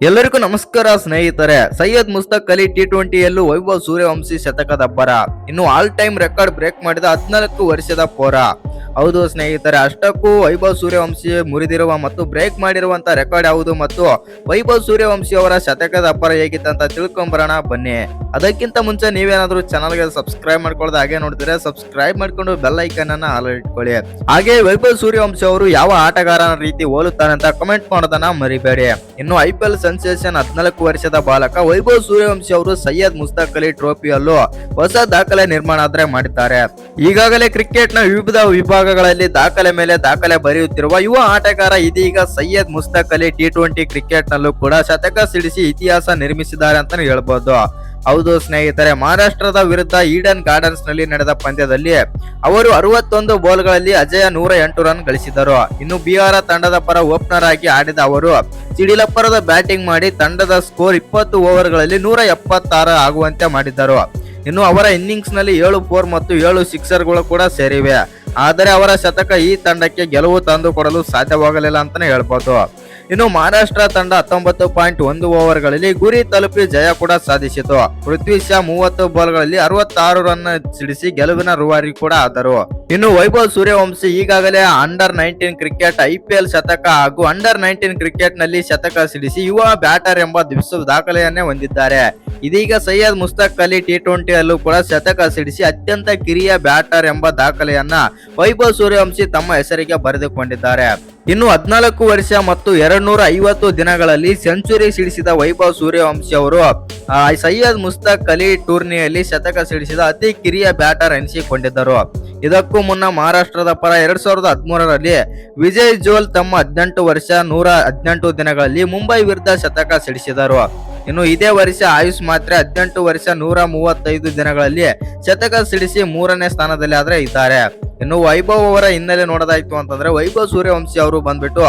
ಎಲ್ಲರಿಗೂ ನಮಸ್ಕಾರ ಸ್ನೇಹಿತರೆ, ಸೈಯದ್ ಮುಸ್ತಕ್ ಅಲಿ ಟಿ ಟ್ವೆಂಟಿಯಲ್ಲೂ ವೈಭವ್ ಸೂರ್ಯವಂಶಿ ಶತಕದಬ್ಬರ ಇನ್ನು ಆಲ್ ಟೈಮ್ ರೆಕಾರ್ಡ್ ಬ್ರೇಕ್ ಮಾಡಿದ ಹದಿನಾಲ್ಕು ವರ್ಷದ ಪೋರ. ಹೌದು ಸ್ನೇಹಿತರೆ, ಅಷ್ಟಕ್ಕೂ ವೈಭವ್ ಸೂರ್ಯವಂಶಿ ಮುರಿದಿರುವ ಮತ್ತು ಬ್ರೇಕ್ ಮಾಡಿರುವಂತಹ ರೆಕಾರ್ಡ್ ಯಾವುದು ಮತ್ತು ವೈಭವ್ ಸೂರ್ಯವಂಶಿ ಅವರ ಶತಕದ ಅಬ್ಬರ ಹೇಗಿತ್ತಂತ ತಿಳ್ಕೊಂಬರೋಣ ಬನ್ನಿ. ಅದಕ್ಕಿಂತ ಮುಂಚೆ ನೀವೇನಾದ್ರೂ ಚಾನಲ್ಗೆ ಸಬ್ಸ್ಕ್ರೈಬ್ ಮಾಡ್ಕೊಳ್ದ ಹಾಗೆ ನೋಡಿದ್ರೆ ಸಬ್ಸ್ಕ್ರೈಬ್ ಮಾಡ್ಕೊಂಡು ಬೆಲ್ ಐಕನ್ ಅನ್ನ ಇಟ್ಕೊಳ್ಳಿ. ಹಾಗೆ ವೈಭವ್ ಸೂರ್ಯವಂಶಿ ಅವರು ಯಾವ ಆಟಗಾರನ ರೀತಿ ಹೋಲುತ್ತಾರೆ ಅಂತ ಕಮೆಂಟ್ ಮಾಡೋದನ್ನ ಮರಿಬೇಡಿ. ಇನ್ನು ಐ ಪಿ ಎಲ್ ಸೆನ್ಸೇಷನ್ ಹದಿನಾಲ್ಕು ವರ್ಷದ ಬಾಲಕ ವೈಭವ್ ಸೂರ್ಯವಂಶಿ ಅವರು ಸೈಯದ್ ಮುಸ್ತಾಕ್ ಅಲಿ ಟ್ರೋಫಿಯಲ್ಲೂ ಹೊಸ ದಾಖಲೆ ನಿರ್ಮಾಣ ಆದ್ರೆ ಮಾಡಿದ್ದಾರೆ. ಈಗಾಗಲೇ ಕ್ರಿಕೆಟ್ನ ವಿವಿಧ ವಿಭಾಗಗಳಲ್ಲಿ ದಾಖಲೆ ಮೇಲೆ ದಾಖಲೆ ಬರೆಯುತ್ತಿರುವ ಯುವ ಆಟಗಾರ ಇದೀಗ Syed Mushtaq Ali T twenty cricket ನಲ್ಲೂ ಕೂಡ ಶತಕ ಸಿಡಿಸಿ ಇತಿಹಾಸ ನಿರ್ಮಿಸಿದ್ದಾರೆ ಅಂತಾನೆ ಹೇಳ್ಬೋದು. ಹೌದು ಸ್ನೇಹಿತರೆ, ಮಹಾರಾಷ್ಟ್ರದ ವಿರುದ್ಧ ಈಡನ್ ಗಾರ್ಡನ್ಸ್ನಲ್ಲಿ ನಡೆದ ಪಂದ್ಯದಲ್ಲಿ ಅವರು ಅರವತ್ತೊಂದು ಬೌಲ್ಗಳಲ್ಲಿ ಅಜಯ ನೂರ ಎಂಟು ರನ್ ಗಳಿಸಿದರು. ಇನ್ನು ಬಿಹಾರ ತಂಡದ ಪರ ಓಪನರ್ ಆಗಿ ಆಡಿದ ಅವರು, ಸಿಡಿಲಪ್ಪರದ ಬ್ಯಾಟಿಂಗ್ ಮಾಡಿ ತಂಡದ ಸ್ಕೋರ್ ಇಪ್ಪತ್ತು ಓವರ್ಗಳಲ್ಲಿ ನೂರ ಎಪ್ಪತ್ತಾರು ಆಗುವಂತೆ ಮಾಡಿದ್ದರು. ಇನ್ನು ಅವರ ಇನ್ನಿಂಗ್ಸ್ನಲ್ಲಿ ಏಳು ಫೋರ್ ಮತ್ತು ಏಳು ಸಿಕ್ಸರ್ಗಳು ಕೂಡ ಸೇರಿವೆ. ಆದರೆ ಅವರ ಶತಕ ಈ ತಂಡಕ್ಕೆ ಗೆಲುವು ತಂದುಕೊಡಲು ಸಾಧ್ಯವಾಗಲಿಲ್ಲ ಅಂತಾನೆ ಹೇಳ್ಬೋದು. ಇನ್ನು ಮಹಾರಾಷ್ಟ್ರ ತಂಡ ಹತ್ತೊಂಬತ್ತು ಪಾಯಿಂಟ್ ಒಂದು ಓವರ್ಗಳಲ್ಲಿ ಗುರಿ ತಲುಪಿ ಜಯ ಕೂಡ ಸಾಧಿಸಿತು. ಪೃಥ್ವಿ ಶಾ ಮೂವತ್ತು ಬಾಲ್ಗಳಲ್ಲಿ ಅರವತ್ತಾರು ರನ್ ಸಿಡಿಸಿ ಗೆಲುವಿನ ರೂವಾರಿ ಕೂಡ ಆದರು. ಇನ್ನು ವೈಭವ್ ಸೂರ್ಯವಂಶಿ ಈಗಾಗಲೇ ಅಂಡರ್ ನೈನ್ಟೀನ್ ಕ್ರಿಕೆಟ್ ಐಪಿಎಲ್ ಶತಕ ಹಾಗೂ ಅಂಡರ್ ನೈನ್ಟೀನ್ ಕ್ರಿಕೆಟ್ನಲ್ಲಿ ಶತಕ ಸಿಡಿಸಿ ಯುವ ಬ್ಯಾಟರ್ ಎಂಬ ದಿವಸ ದಾಖಲೆಯನ್ನೇ ಹೊಂದಿದ್ದಾರೆ. ಇದೀಗ ಸೈಯದ್ ಮುಸ್ತಾಕ್ ಅಲಿ ಟಿ ಟ್ವೆಂಟಿಯಲ್ಲೂ ಕೂಡ ಶತಕ ಸಿಡಿಸಿ ಅತ್ಯಂತ ಕಿರಿಯ ಬ್ಯಾಟರ್ ಎಂಬ ದಾಖಲೆಯನ್ನ ವೈಭವ್ ಸೂರ್ಯವಂಶಿ ತಮ್ಮ ಹೆಸರಿಗೆ ಬರೆದುಕೊಂಡಿದ್ದಾರೆ. ಇನ್ನು ಹದಿನಾಲ್ಕು ವರ್ಷ ಮತ್ತು ಎರಡ್ ನೂರ ಐವತ್ತು ದಿನಗಳಲ್ಲಿ ಸೆಂಚುರಿ ಸಿಡಿಸಿದ ವೈಭವ್ ಸೂರ್ಯವಂಶಿ ಅವರು ಸೈಯದ್ ಮುಸ್ತಾಕ್ ಅಲಿ ಟೂರ್ನಿಯಲ್ಲಿ ಶತಕ ಸಿಡಿಸಿದ ಅತಿ ಕಿರಿಯ ಬ್ಯಾಟರ್ ಎನಿಸಿಕೊಂಡಿದ್ದರು. ಇದಕ್ಕೂ ಮುನ್ನ ಮಹಾರಾಷ್ಟ್ರದ ಪರ ಎರಡ್ ಸಾವಿರದ ಹದಿಮೂರರಲ್ಲಿ ವಿಜಯ್ ಜೋಲ್ ತಮ್ಮ ಹದಿನೆಂಟು ವರ್ಷ ನೂರ ಹದಿನೆಂಟು ದಿನಗಳಲ್ಲಿ ಮುಂಬೈ ವಿರುದ್ಧ ಶತಕ ಸಿಡಿಸಿದರು. ಇನ್ನು ಇದೇ ವರ್ಷ ಆಯುಷ್ ಮಾತ್ರ ಹದಿನೆಂಟು ವರ್ಷ ನೂರ ಮೂವತ್ತೈದು ದಿನಗಳಲ್ಲಿ ಶತಕ ಸಿಡಿಸಿ ಮೂರನೇ ಸ್ಥಾನದಲ್ಲಿ ಆದ್ರೆ ಇದ್ದಾರೆ. ಇನ್ನು ವೈಭವ್ ಅವರ ಹಿನ್ನೆಲೆ ನೋಡೋದಾಯ್ತು ಅಂತಂದ್ರೆ ವೈಭವ್ ಸೂರ್ಯವಂಶಿ ಅವರು ಬಂದ್ಬಿಟ್ಟು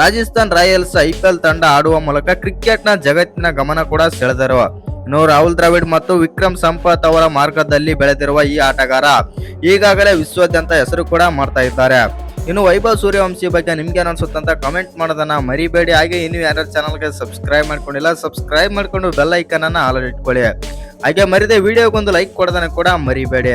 ರಾಜಸ್ಥಾನ್ ರಾಯಲ್ಸ್ ಐ ತಂಡ ಆಡುವ ಮೂಲಕ ಕ್ರಿಕೆಟ್ನ ಜಗತ್ತಿನ ಗಮನ ಕೂಡ ಸೆಳೆದರು. ಇನ್ನು ರಾಹುಲ್ ದ್ರಾವಿಡ್ ಮತ್ತು ವಿಕ್ರಮ್ ಸಂಪತ್ ಅವರ ಮಾರ್ಗದಲ್ಲಿ ಬೆಳೆದಿರುವ ಈ ಆಟಗಾರ ಈಗಾಗಲೇ ವಿಶ್ವಾದ್ಯಂತ ಹೆಸರು ಕೂಡ ಮಾಡ್ತಾ ಇದ್ದಾರೆ. ಇನ್ನು ವೈಭವ್ ಸೂರ್ಯವಂಶಿ ಬಗ್ಗೆ ನಿಮ್ಗೆ ಅನ್ಸುತ್ತಂತ ಕಮೆಂಟ್ ಮಾಡೋದನ್ನ ಮರಿಬೇಡಿ. ಹಾಗೆ ಇನ್ನು ಯಾರ್ಯಾರು ಚಾನಲ್ಗೆ ಸಬ್ಸ್ಕ್ರೈಬ್ ಮಾಡ್ಕೊಂಡಿಲ್ಲ ಸಬ್ಸ್ಕ್ರೈಬ್ ಮಾಡ್ಕೊಂಡು ಬೆಲ್ ಐಕನ್ ಅನ್ನ ಆಲ್ ಇಟ್ಕೊಳ್ಳಿ. ಹಾಗೆ ಮರಿದೆ ವಿಡಿಯೋಗೊಂದು ಲೈಕ್ ಕೊಡೋದನ್ನ ಕೂಡ ಮರಿಬೇಡಿ.